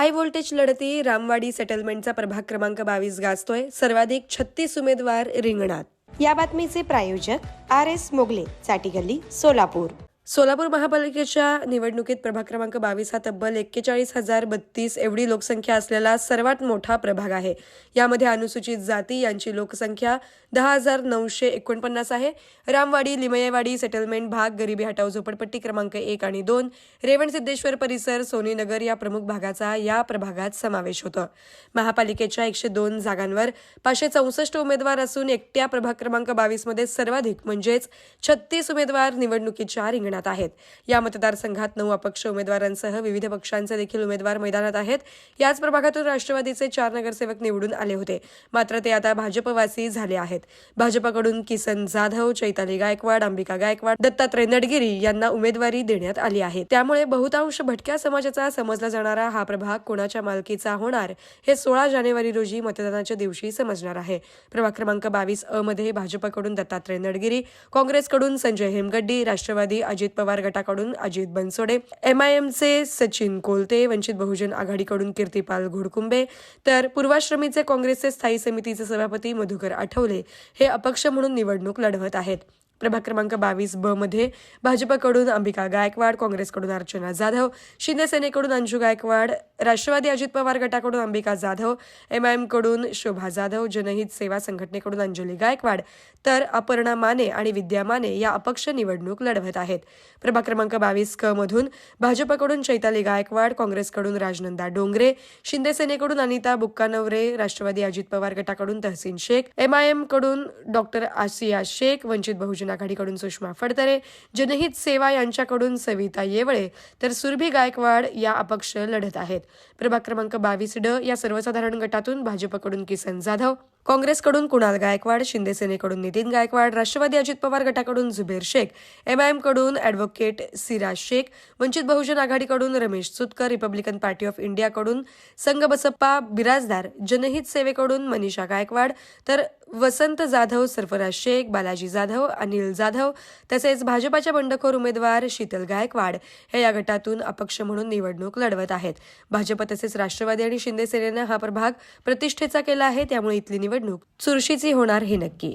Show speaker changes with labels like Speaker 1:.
Speaker 1: High voltage लढती रामवाडी सेटलमेंटचा प्रभाग क्रमांक बावीस गाजतोय. सर्वाधिक छत्तीस उमेदवार रिंगणात.
Speaker 2: या बातमीचे प्रायोजक आर एस मोगले चाटीगल्ली सोलापूर.
Speaker 1: सोलापूर महापालिकेच्या निवडणुकीत प्रभाग क्रमांक बावीस हा तब्बल एक्केचाळीस हजार बत्तीस एवढी लोकसंख्या असलेला सर्वात मोठा प्रभाग आहे. यामध्ये अनुसूचित जाती यांची लोकसंख्या दहा हजार नऊशे एकोणपन्नास आहे. रामवाडी लिमयेवाडी सेटलमेंट भाग गरिबी हटाव झोपडपट्टी क्रमांक एक आणि दोन रेवण सिद्धेश्वर परिसर सोनीनगर या प्रमुख भागाचा या प्रभागात समावेश होतो. महापालिकेच्या एकशे दोन जागांवर पाचशे चौसष्ट उमेदवार असून एकट्या प्रभाग क्रमांक बावीसमध्ये सर्वाधिक म्हणजेच छत्तीस उमेदवार निवडणुकीच्या रिंगणात आहेत. या मतदारसंघात नऊ अपक्ष उमेदवारांसह विविध पक्षांचे देखील उमेदवार मैदानात आहेत. याच प्रभागातून राष्ट्रवादीचे चार नगरसेवक निवडून आले होते. मात्र ते आता भाजपवासी झाले आहेत. भाजपकडून किसन जाधव चैताली गायकवाड अंबिका गायकवाड दत्तात्रय नडगिरी यांना उमेदवारी देण्यात आली आहे. त्यामुळे बहुतांश भटक्या समाजाचा समजला जाणारा हा प्रभाग कोणाच्या मालकीचा होणार हे सोळा जानेवारी रोजी मतदानाच्या दिवशी समजणार आहे. प्रभाग क्रमांक बावीस अ मध्ये भाजपकडून दत्तात्रय नडगिरी काँग्रेसकडून संजय हेमगड्डी राष्ट्रवादी अजित पवार गटाकडून अजित बनसोडे एमआयएमचे सचिन कोलते वंचित बहुजन आघाडीकडून कीर्तिपाल घोडकुंबे तर पूर्वाश्रमीचे काँग्रेसचे स्थायी समितीचे सभापती मधुकर आठवले हे अपक्ष म्हणून निवडणूक लढवत आहेत. प्रभाग क्रमांक बावीस ब मध्ये भाजपकडून अंबिका गायकवाड काँग्रेसकडून अर्चना जाधव शिंदेसेनेकडून अंजू गायकवाड राष्ट्रवादी अजित पवार गटाकडून अंबिका जाधव एमआयएमकडून शोभा जाधव जनहित सेवा संघटनेकडून अंजली गायकवाड तर अपर्णा माने आणि विद्या माने या अपक्ष निवडणूक लढवत आहेत. प्रभाग क्रमांक बावीस क मधून भाजपकडून चैताली गायकवाड काँग्रेसकडून राजनंदा डोंगरे शिंदेसेनेकडून अनिता बुक्कानवरे राष्ट्रवादी अजित पवार गटाकडून तहसीन शेख एमआयएमकडून डॉक्टर आसिया शेख वंचित बहुजन आघाडीकडून सुषमा फडतरे जनहित सेवा यांच्याकडून सविता येवळे तर सुरभी गायकवाड या अपक्ष लढत आहेत. प्रभाग क्रमांक बावीस ड या सर्वसाधारण गटातून भाजपकडून किसन जाधव काँग्रेसकडून कुणाल गायकवाड शिंदे सेनेकडून नितीन गायकवाड राष्ट्रवादी अजित पवार गटाकडून झुबेर शेख एमआयएमकडून कडून सिराज शेख वंचित बहुजन आघाडीकडून Ramesh Sutkar Republican Party of इंडियाकडून संघ बसप्पा बिराजदार जनहित सेवेकडून मनीषा गायकवाड तर वसंत जाधव सरफराज शेख बालाजी जाधव अनिल जाधव तसेच भाजपाच्या बंडखोर उमेदवार शीतल गायकवाड हे या गटातून अपक्ष म्हणून निवडणूक लढवत आहेत. भाजप तसेच राष्ट्रवादी आणि शिंदे सेनेनं हा प्रभाग प्रतिष्ठेचा केला आहे त्यामुळे इथली निवडणूक चुरशीची होणार हे नक्की.